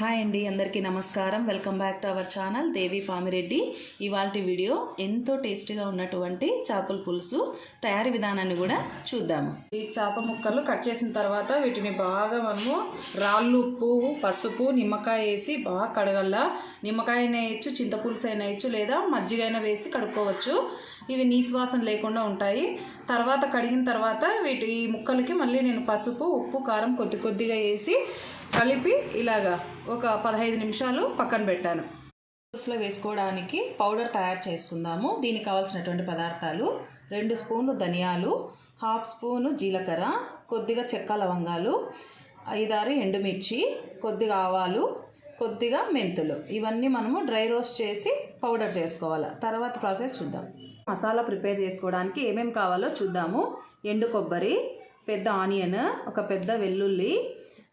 Hi అండి అందరికీ నమస్కారం. Welcome back to our channel Devi Pamireddy. ఇవాళ వీడియో ఎంతో టేస్టీగా ఉన్నటువంటి చేపల పులుసు తయారీ విధానాన్ని కూడా చూద్దాము. ఈ చేప ముక్కలు కట్ చేసిన తర్వాత వీటిని బాగా మనము రాళ్ళు ఉప్పు పసుపు నిమ్మకాయ వేసి బాగా కడగల్లా. నిమ్మకాయ అయినా వేయచ్చు చింతపులుసు అయినా వేయచ్చు లేదా మజ్జిగ అయినా వేసి కడుక్కోవచ్చు. ఇవి నీసువాసన లేకుండా ఉంటాయి. తర్వాత కడిగిన తర్వాత వీటి ఈ ముక్కలకి మళ్ళీ నేను పసుపు ఉప్పు కారం కొద్ది కొద్దిగా వేసి కలిపి ఇలాగా ఒక పదహైదు నిమిషాలు పక్కన పెట్టాను. పులుసులో వేసుకోవడానికి పౌడర్ తయారు చేసుకుందాము. దీనికి కావాల్సినటువంటి పదార్థాలు రెండు స్పూన్లు ధనియాలు హాఫ్ స్పూను జీలకర్ర కొద్దిగా చెక్క లవంగాలు ఐదారు ఎండుమిర్చి కొద్దిగా ఆవాలు కొద్దిగా మెంతులు. ఇవన్నీ మనము డ్రై రోస్ట్ చేసి పౌడర్ చేసుకోవాలి? తర్వాత ప్రాసెస్ చూద్దాం. మసాలా ప్రిపేర్ చేసుకోవడానికి ఏమేమి కావాలో చూద్దాము. ఎండు కొబ్బరి పెద్ద ఆనియన్ ఒక పెద్ద వెల్లుల్లి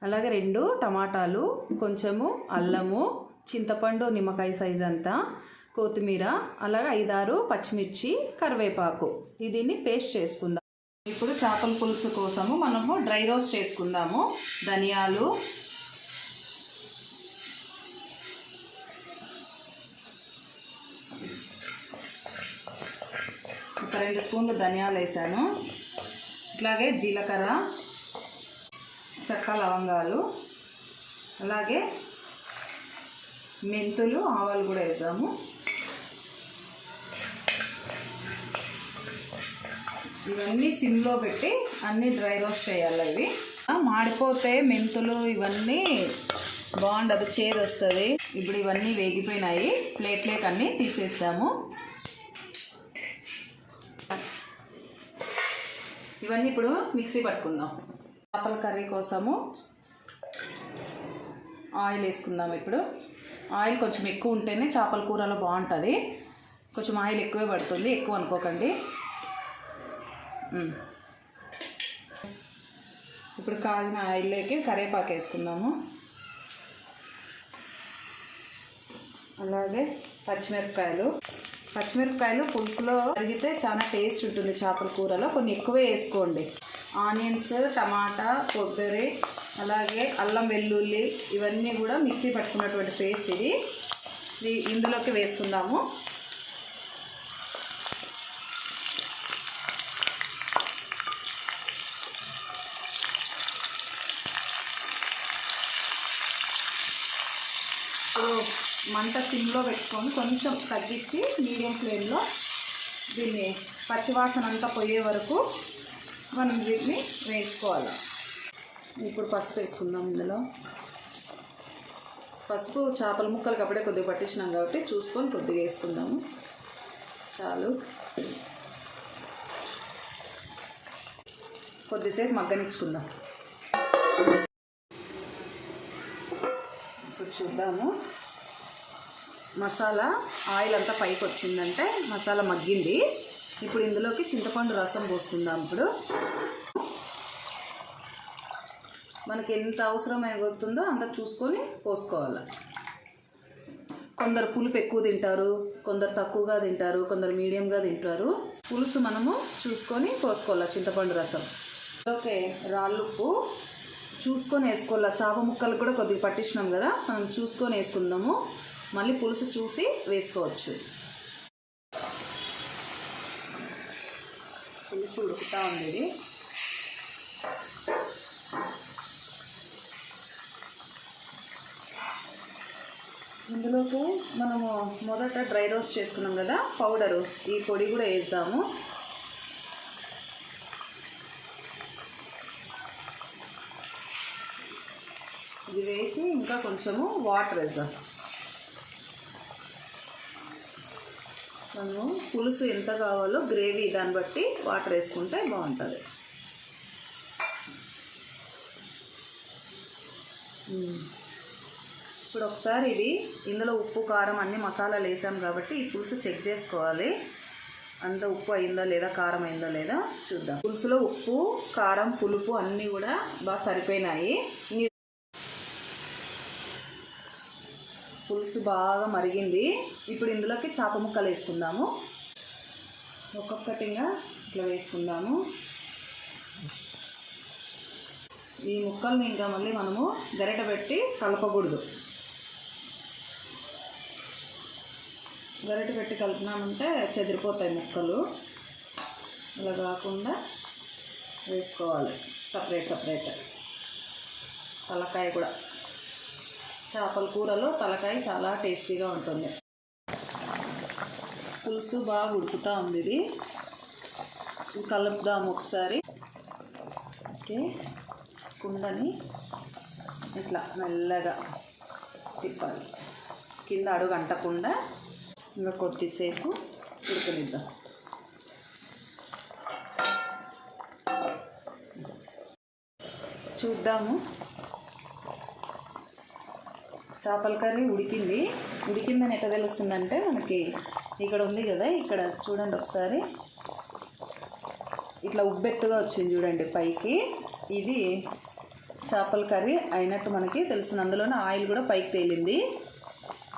అలాగే రెండు టమాటాలు కొంచెము అల్లము చింతపండు నిమ్మకాయ సైజ్ అంతా కొత్తిమీర అలాగే ఐదారు పచ్చిమిర్చి కరివేపాకు. దీన్ని పేస్ట్ చేసుకుందాం. ఇప్పుడు చేపల పులుసు కోసము మనము డ్రై రోస్ట్ చేసుకుందాము. ధనియాలు ఒక రెండు స్పూన్లు ధనియాలు వేసాను. ఇట్లాగే జీలకర్ర చక్క లవంగాలు అలాగే మెంతులు ఆవాలు కూడా వేసాము. ఇవన్నీ సిమ్లో పెట్టి అన్నీ డ్రై రోస్ట్ చేయాలి ఇవి మాడిపోతే మెంతులు ఇవన్నీ బాగుండదు చేదు వస్తుంది ఇప్పుడు ఇవన్నీ వేగిపోయినాయి. ప్లేట్లేక్ అన్నీ తీసేస్తాము. ఇవన్నీ ఇప్పుడు మిక్సీ పట్టుకుందాం. చేపల కర్రీ కోసము ఆయిల్ వేసుకుందాం ఇప్పుడు. ఆయిల్ కొంచెం ఎక్కువ ఉంటేనే చేపల కూరలో బాగుంటుంది. కొంచెం ఆయిల్ ఎక్కువే పడుతుంది. ఎక్కువ అనుకోకండి. ఇప్పుడు కాగిన ఆయిల్లోకి కరివేపాకు వేసుకుందాము. అలాగే పచ్చిమిరపకాయలు. పచ్చిమిరపకాయలు పులుసులో అరిగితే చాలా టేస్ట్ ఉంటుంది చేపల కూరలో. కొన్ని ఎక్కువే వేసుకోండి. ఆనియన్స్ టమాటా కొబ్బరి అలాగే అల్లం వెల్లుల్లి ఇవన్నీ కూడా మిక్సీ పట్టుకున్నటువంటి పేస్ట్ ఇది ఇందులోకి వేసుకుందాము. ఇప్పుడు మంట సిమ్లో పెట్టుకొని కొంచెం తగ్గించి మీడియం ఫ్లేమ్లో దీన్ని పచ్చివాసన అంతా పోయే వరకు మనం వీటిని వేసుకోవాలి. ఇప్పుడు పసుపు వేసుకుందాం ఇందులో. పసుపు చేపల ముక్కలు అప్పుడే కొద్దిగా పట్టించినాం కాబట్టి చూసుకొని కొద్దిగా వేసుకుందాము. చాలు. కొద్దిసేపు మగ్గనిచ్చుకుందాం. ఇప్పుడు చూద్దాము. మసాలా ఆయిల్ అంతా పైకి వచ్చిందంటే మసాలా మగ్గింది. ఇప్పుడు ఇందులోకి చింతపండు రసం పోసుకుందాం ఇప్పుడు. మనకి ఎంత అవసరం అంత చూసుకొని పోసుకోవాలి. కొందరు పులుపు ఎక్కువ తింటారు కొందరు తక్కువగా తింటారు కొందరు మీడియంగా తింటారు. పులుసు మనము చూసుకొని పోసుకోవాలి చింతపండు రసం. ఓకే రాళ్ళుప్పు చూసుకొని వేసుకోవాలి. చేప ముక్కలు కూడా కొద్దిగా పట్టించినాం కదా మనం చూసుకొని వేసుకుందాము. మళ్ళీ పులుసు చూసి వేసుకోవచ్చు. పులుసు ఉడుకుతూ ఉంది. ఇది ఇందులోకి మనము మొదట డ్రై రోస్ట్ చేసుకున్నాం కదా పౌడరు. ఈ పొడి కూడా వేద్దాము. ఇది వేసి ఇంకా కొంచెము వాటర్ వేద్దాం. మనము పులుసు ఎంత కావాలో గ్రేవీ దాన్ని బట్టి వాటర్ వేసుకుంటే బాగుంటుంది. ఇప్పుడు ఒకసారి ఇది ఇందులో ఉప్పు కారం అన్ని మసాలాలు వేసాం కాబట్టి ఈ పులుసు చెక్ చేసుకోవాలి. అంత ఉప్పు అయిందా లేదా కారం అయిందా లేదా చూద్దాం. పులుసులో ఉప్పు కారం పులుపు అన్నీ కూడా బాగా సరిపోయినాయి. పులుసు బాగా మరిగింది. ఇప్పుడు ఇందులోకి చేప ముక్కలు వేసుకుందాము. ఒక్కొక్కటిగా ఇట్లా వేసుకుందాము. ఈ ముక్కల్ని ఇంకా మళ్ళీ మనము గరిట పెట్టి కలపకూడదు. గరిట పెట్టి కలిపినామంటే చెదిరిపోతాయి ముక్కలు. అలా కాకుండా వేసుకోవాలి. Separate separate. తలకాయ కూడా. చేపల కూరలో తలకాయ చాలా టేస్టీగా ఉంటుంది. పులుసు బాగా ఉడుకుతూ ఉంది ఇది. కలుపుదాం కలుపుదాము ఒకసారి. ఓకే. కుండని ఇట్లా మెల్లగా తిప్పాలి. కింద అడుగు అంటకుండా ఇంకా కొద్దిసేపు ఉడకనిద్దాం. చూద్దాము. చేపల కర్రీ ఉడికింది. ఉడికిందని ఎట్లా తెలుస్తుందంటే మనకి ఇక్కడ ఉంది కదా ఇక్కడ చూడండి ఒకసారి. ఇట్లా ఉబ్బెత్తుగా వచ్చింది చూడండి పైకి. ఇది చేపల కర్రీ అయినట్టు మనకి తెలుస్తుంది. అందులోనే ఆయిల్ కూడా పైకి తేలింది.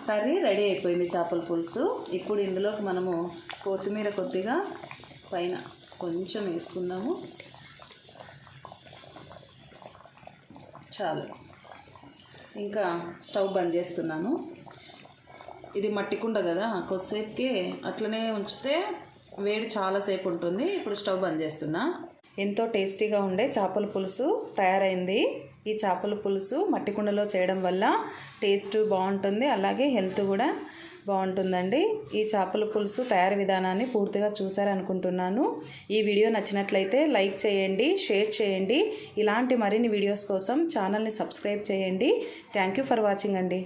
కర్రీ రెడీ అయిపోయింది చేపల పులుసు. ఇప్పుడు ఇందులోకి మనము కొత్తిమీర కొద్దిగా పైన కొంచెం వేసుకుందాము. చాలు. ఇంకా స్టవ్ బంద్ చేస్తున్నాను. ఇది మట్టి కుండ కదా కొద్దిసేపుకి అట్లనే ఉంచితే వేడి చాలాసేపు ఉంటుంది. ఇప్పుడు స్టవ్ బంద్ చేస్తున్నా. ఎంతో టేస్టీగా ఉండే చేపల పులుసు తయారైంది. ఈ చేపల పులుసు మట్టి కుండలో చేయడం వల్ల టేస్ట్ బాగుంటుంది. అలాగే హెల్త్ కూడా బాగుంటుందండి. ఈ చేపల పులుసు తయారు విధానాన్ని పూర్తిగా చూశారనుకుంటున్నాను. ఈ వీడియో నచ్చినట్లయితే లైక్ చేయండి షేర్ చేయండి. ఇలాంటి మరిన్ని వీడియోస్ కోసం ఛానల్ని సబ్స్క్రైబ్ చేయండి. థ్యాంక్ యూ ఫర్ వాచింగ్ అండి.